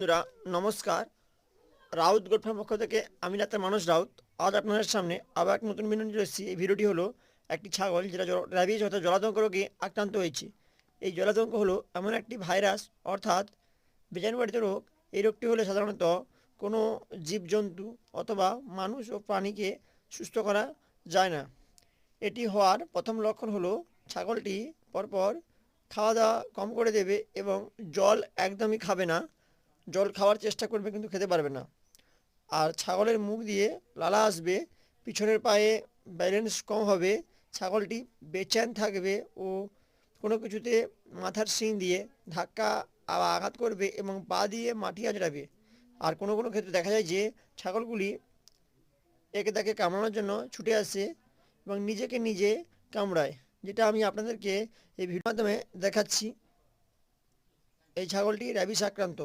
বন্ধুরা, নমস্কার। রাউত গোটফার পক্ষ থেকে আমি ডাক্তার মানুষ রাউত। আজ আপনাদের সামনে আবার এক নতুন নিয়ে এসেছি। এই ভিডিওটি হলো একটি ছাগল যেটা র্যাবিজ অর্থাৎ জলাতঙ্ক রোগে আক্রান্ত হয়েছে। এই জলাতঙ্ক হলো এমন একটি ভাইরাস অর্থাৎ বীজাণুবাহিত রোগ। এই রোগটি হলে সাধারণত কোনো জীবজন্তু অথবা মানুষ ও প্রাণীকে সুস্থ করা যায় না। এটি হওয়ার প্রথম লক্ষণ হলো ছাগলটি পরপর খাওয়া দাওয়া কম করে দেবে এবং জল একদমই খাবে না। জল খাওয়ার চেষ্টা করবে কিন্তু খেতে পারবে না। আর ছাগলের মুখ দিয়ে লালা আসবে, পিছনের পায়ে ব্যালেন্স কম হবে, ছাগলটি বেচ্যান থাকবে ও কোনো কিছুতে মাথার শিং দিয়ে ধাক্কা আঘাত করবে এবং পা দিয়ে মাটি আঁচড়াবে। আর কোনো কোনো ক্ষেত্রে দেখা যায় যে ছাগলগুলি একে তাকে কামড়ানোর জন্য ছুটে আসে এবং নিজেকে নিজে কামড়ায়, যেটা আমি আপনাদেরকে এই ভিডিওর মাধ্যমে দেখাচ্ছি। এই ছাগলটি র্যাবিস আক্রান্ত।